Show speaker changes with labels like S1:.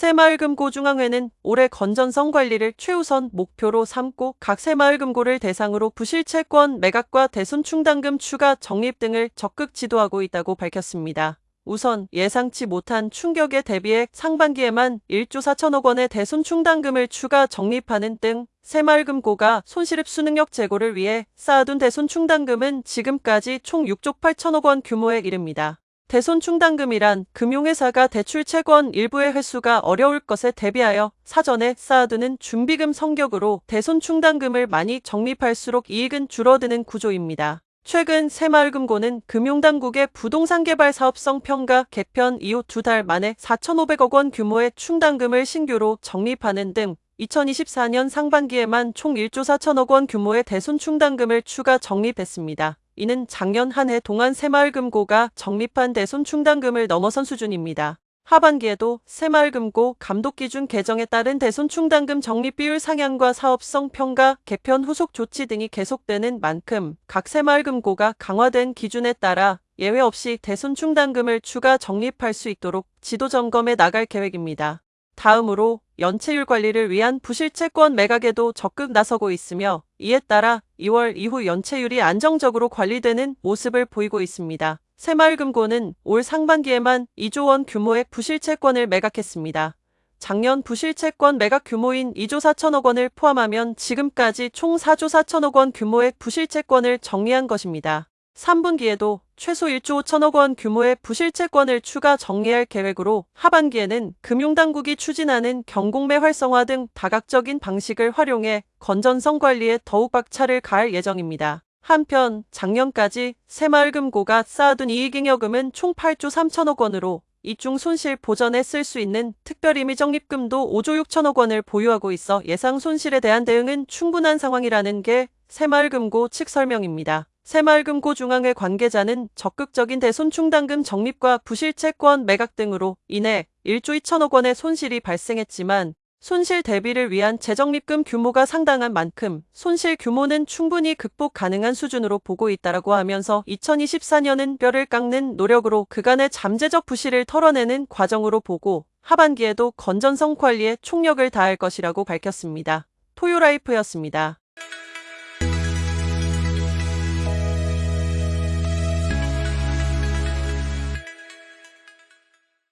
S1: 새마을금고중앙회는 올해 건전성 관리를 최우선 목표로 삼고 각 새마을금고를 대상으로 부실채권 매각과 대손충당금 추가 적립 등을 적극 지도하고 있다고 밝혔습니다. 우선 예상치 못한 충격에 대비해 상반기에만 1조 4천억 원의 대손충당금을 추가 적립하는 등 새마을금고가 손실흡수 능력 제고를 위해 쌓아둔 대손충당금은 지금까지 총 6조 8천억 원 규모에 이릅니다. 대손 충당금이란 금융회사가 대출 채권 일부의 회수가 어려울 것에 대비하여 사전에 쌓아두는 준비금 성격으로 대손 충당금을 많이 적립할수록 이익은 줄어드는 구조입니다. 최근 새마을금고는 금융당국의 부동산 개발 사업성 평가 개편 이후 두 달 만에 4,500억 원 규모의 충당금을 신규로 적립하는 등 2024년 상반기에만 총 1조 4천억 원 규모의 대손충당금을 추가 적립했습니다. 이는 작년 한 해 동안 새마을금고가 적립한 대손충당금을 넘어선 수준입니다. 하반기에도 새마을금고 감독기준 개정에 따른 대손충당금 적립 비율 상향과 사업성 평가, 개편 후속 조치 등이 계속되는 만큼 각 새마을금고가 강화된 기준에 따라 예외 없이 대손충당금을 추가 적립할 수 있도록 지도 점검해 나갈 계획입니다. 다음으로 연체율 관리를 위한 부실채권 매각에도 적극 나서고 있으며 이에 따라 2월 이후 연체율이 안정적으로 관리되는 모습을 보이고 있습니다. 새마을금고는 올 상반기에만 2조 원 규모의 부실채권을 매각했습니다. 작년 부실채권 매각 규모인 2조 4천억 원을 포함하면 지금까지 총 4조 4천억 원 규모의 부실채권을 정리한 것입니다. 3분기에도 최소 1조 5천억 원 규모의 부실채권을 추가 정리할 계획으로 하반기에는 금융당국이 추진하는 경공매 활성화 등 다각적인 방식을 활용해 건전성 관리에 더욱 박차를 가할 예정입니다. 한편 작년까지 새마을금고가 쌓아둔 이익잉여금은 총 8조 3천억 원으로 이중 손실 보전에 쓸 수 있는 특별임의 적립금도 5조 6천억 원을 보유하고 있어 예상 손실에 대한 대응은 충분한 상황이라는 게 새마을금고 측 설명입니다. 새마을금고 중앙회 관계자는 적극적인 대손충당금 적립과 부실채권 매각 등으로 인해 1조 2천억 원의 손실이 발생했지만 손실 대비를 위한 재적립금 규모가 상당한 만큼 손실 규모는 충분히 극복 가능한 수준으로 보고 있다라고 하면서 2024년은 뼈를 깎는 노력으로 그간의 잠재적 부실을 털어내는 과정으로 보고 하반기에도 건전성 관리에 총력을 다할 것이라고 밝혔습니다. 토요라이프였습니다.